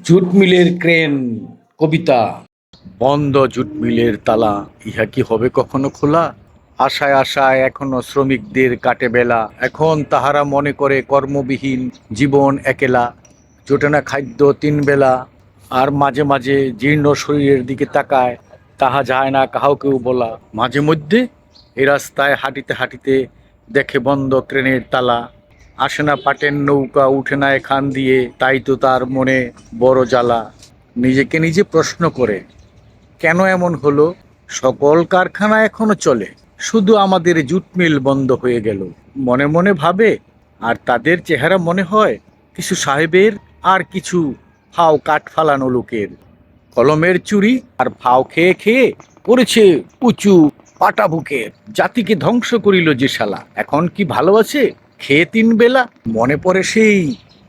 Jute মিলের crane, কবিতা। বন্ধ jute মিলের তালা, ইহা কি হবে কখনো খোলা? আশায় আশায় এখনও শ্রমিকদের কাটে বেলা। এখন তাহারা মনে করে কর্মবিহীন, জীবন একেলা। জোটে না খাদ্য তিন বেলা। আর মাঝে মাঝে জীর্ণ শরীরের দিকে তাকায়, তাহা যায় না কাহাকেও বলা। মাঝে মধ্যে এ রাস্তায় হাঁটিতে হাঁটিতে দেখে বন্ধ ক্রেনের তালা। আসে না পাটের নৌকা, উঠে না এখান দিয়ে, তাই তো তার মনে বড় জ্বালা। নিজেকে নিজে প্রশ্ন করে, কেন এমন হলো? সকল কারখানা এখনও চলে, শুধু আমাদের জুট মিল বন্ধ হয়ে গেল। মনে মনে ভাবে, আর তাদের চেহারা মনে হয়, কিছু সাহেবের আর কিছু ফাও কাঠ ফালানো লোকের। কলমের চুরি আর ফাও খেয়ে খেয়ে পড়েছে উঁচু পাটা বুকের জাতিকে ধ্বংস করিল যে শালা। এখন কি ভালো আছে? খেয়ে তিন বেলা, মনে পড়ে সেই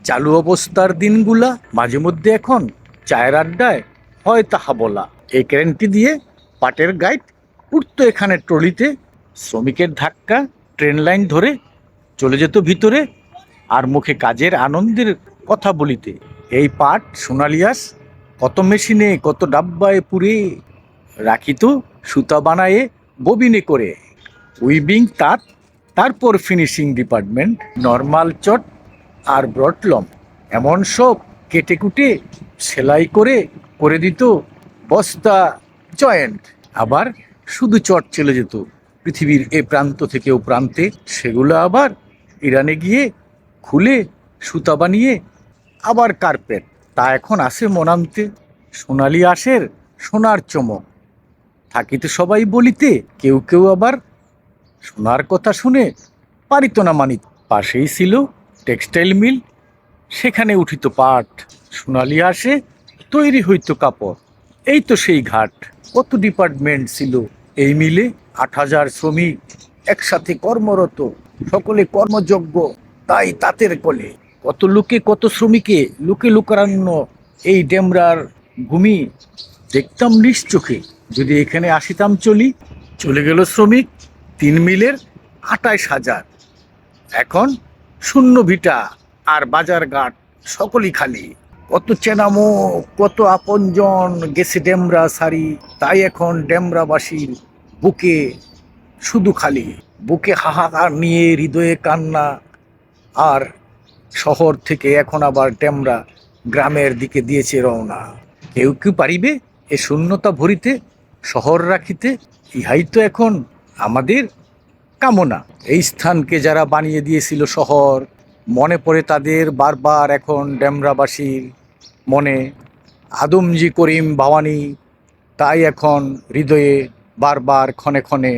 চালু অবস্থার দিনগুলা। মাঝে মধ্যে এখন চায়ের আড্ডায় হয় তাহা বলা। এই ক্রেনটি দিয়ে পাটের গাইড উঠতো এখানে ট্রলিতে। শ্রমিকের ধাক্কা, ট্রেন লাইন ধরে চলে যেত ভিতরে আর মুখে কাজের আনন্দের কথা বলিতে। এই পাট সোনালিয়াস কত মেশিনে, কত ডাব্বায় পুরে রাখিত সুতা বানায়ে ববিনে করে। উইবিং তাঁত তারপর ফিনিশিং ডিপার্টমেন্ট নর্মাল চট আর ব্রটলম এমন সব কেটে কুটে সেলাই করে করে দিত বস্তা জয়েন্ট আবার শুধু চট চলে যেত। পৃথিবীর এ প্রান্ত থেকে ও প্রান্তে সেগুলো আবার ইরানে গিয়ে খুলে সুতা বানিয়ে আবার কার্পেট তা এখন আসে মনান্তে সোনালি আশের সোনার চমক। থাকিতে সবাই বলিতে, কেউ কেউ আবার সোনার কথা শুনে পারিত না মানিত পাশেই ছিল টেক্সটাইল মিল। সেখানে উঠিত পাট, সোনালি আসে তৈরি হইত কাপড়। এই তো সেই ঘাট। কত ডিপার্টমেন্ট ছিল? এই মিলে আট হাজার শ্রমিক একসাথে কর্মরত, সকলে কর্মযোগ্য, তাই তাঁতের কলে। কত লোকে, কত শ্রমিকে, লোকে লোকারণ্য, এই ডেমরার ভূমি দেখতাম নিজ চোখে যদি এখানে আসিতাম চলি, চলে গেল শ্রমিক। তিন মিলের আটাইশ হাজার। এখন শূন্য ভিটা আর বাজার ঘাট সকলই খালি। কত চেনামো কত আপনজন, গেছে ডেমরা সারি, তাই এখন ডেমরাবাসীর বুকে শুধু খালি। বুকে হাহাকার নিয়ে হৃদয়ে কান্না, আর শহর থেকে এখন আবার ডেমরা গ্রামের দিকে দিয়েছে রওনা। কেউ কি পারিবে এ শূন্যতা ভরিতে শহর রাখিতে? ইহাই তো এখন আমাদের কামনা। এই স্থানকে যারা বানিয়ে দিয়েছিল শহর, মনে পড়ে তাদের বারবার এখন ড্যামরাবাসীর মনে। আদমজি করিম ভবানী তাই এখন হৃদয়ে বারবার ক্ষণে ক্ষণে